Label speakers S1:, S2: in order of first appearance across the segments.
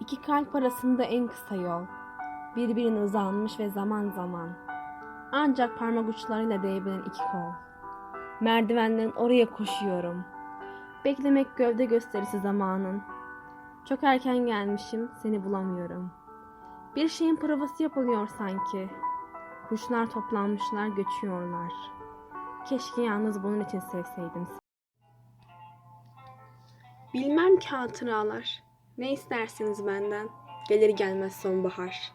S1: İki kalp arasında en kısa yol. Birbirine uzanmış ve zaman zaman. Ancak parmak uçlarıyla değebilen iki kol. Merdivenden oraya koşuyorum. Beklemek gövde gösterisi zamanın. Çok erken gelmişim, seni bulamıyorum. Bir şeyin provası yapılıyor sanki. Kuşlar toplanmışlar, göçüyorlar. Keşke yalnız bunun için sevseydim. Bilmem ki hatıralar. Ne istersiniz benden? Gelir gelmez sonbahar.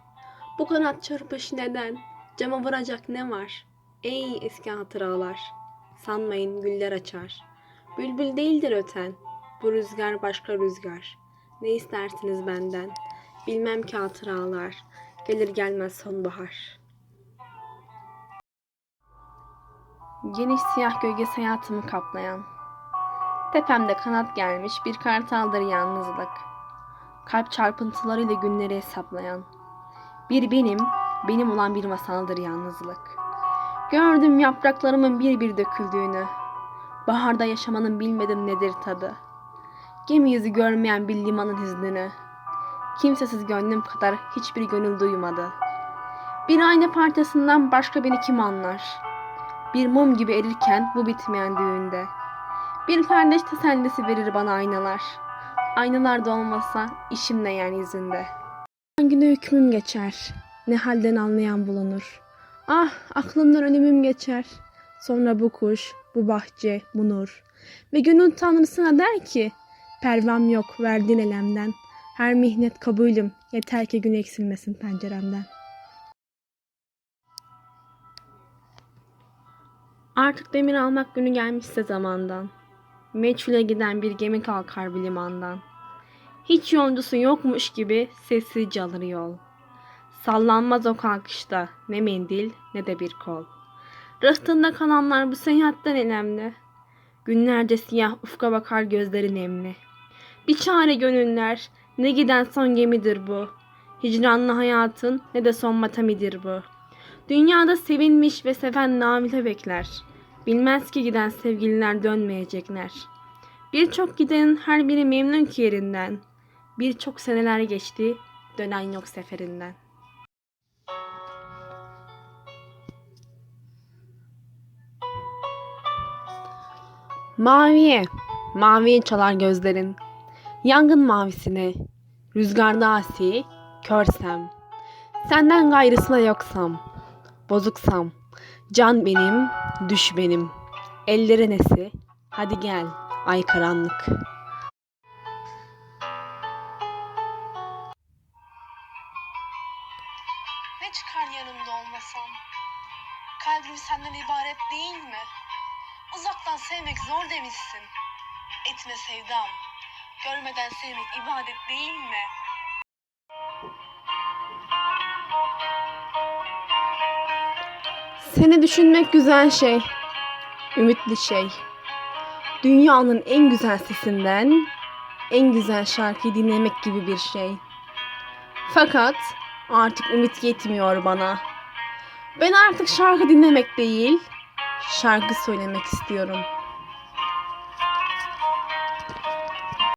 S1: Bu kanat çarpışı neden? Cama vuracak ne var? Ey eski hatıralar. Sanmayın güller açar. Bülbül değildir öten. Bu rüzgar başka rüzgar. Ne istersiniz benden? Bilmem ki hatıralar. Gelir gelmez sonbahar. Geniş siyah gölgesi hayatımı kaplayan. Tepemde kanat gelmiş bir kartaldır yalnızlık. Kalp çarpıntılarıyla günleri hesaplayan. Bir benim, benim olan bir masaldır yalnızlık. Gördüm yapraklarımın bir bir döküldüğünü. Baharda yaşamanın bilmedim nedir tadı. Gemi yüzü görmeyen bir limanın hüznünü. Kimsesiz gönlüm kadar hiçbir gönül duymadı. Bir ayna parçasından başka beni kim anlar? Bir mum gibi erirken bu bitmeyen düğünde. Bir kardeş tesellisi verir bana aynalar. Aynalar da olmasa işim ne yeryüzünde. Hangine hükmüm geçer, ne halden anlayan bulunur. Ah aklımdan ölümüm geçer. Sonra bu kuş, bu bahçe, bu nur. Ve gönül tanrısına der ki, pervam yok verdin elemden. Her mihnet kabulüm, yeter ki gün eksilmesin penceremden. Artık demir almak günü gelmişse zamandan. Meçhule giden bir gemi kalkar bir limandan. Hiç yolcusu yokmuş gibi sessizce alır yol. Sallanmaz o kalkışta ne mendil ne de bir kol. Rıhtında kalanlar bu seyahatten elemli. Günlerce siyah ufka bakar gözleri nemli. Bir çare gönüller ne giden son gemidir bu. Hicranlı hayatın ne de son matamidir bu. Dünyada sevilmiş ve seven namile bekler. Bilmez ki giden sevgililer dönmeyecekler. Birçok gidenin her biri memnun ki yerinden. Birçok seneler geçti, dönen yok seferinden. Maviye, maviye çalar gözlerin. Yangın mavisine, rüzgarda asi, körsem. Senden gayrısına yoksam, bozuksam. Can benim, düş benim. Ellere nesi, hadi gel, ay karanlık.
S2: Ne çıkar yanımda olmasam? Kalbim senden ibaret değil mi? Uzaktan sevmek zor demişsin. Etme sevdam. Görmeden sevmek ibadet değil mi?
S1: Seni düşünmek güzel şey, ümitli şey. Dünyanın en güzel sesinden en güzel şarkıyı dinlemek gibi bir şey. Fakat artık ümit yetmiyor bana. Ben artık şarkı dinlemek değil, şarkı söylemek istiyorum.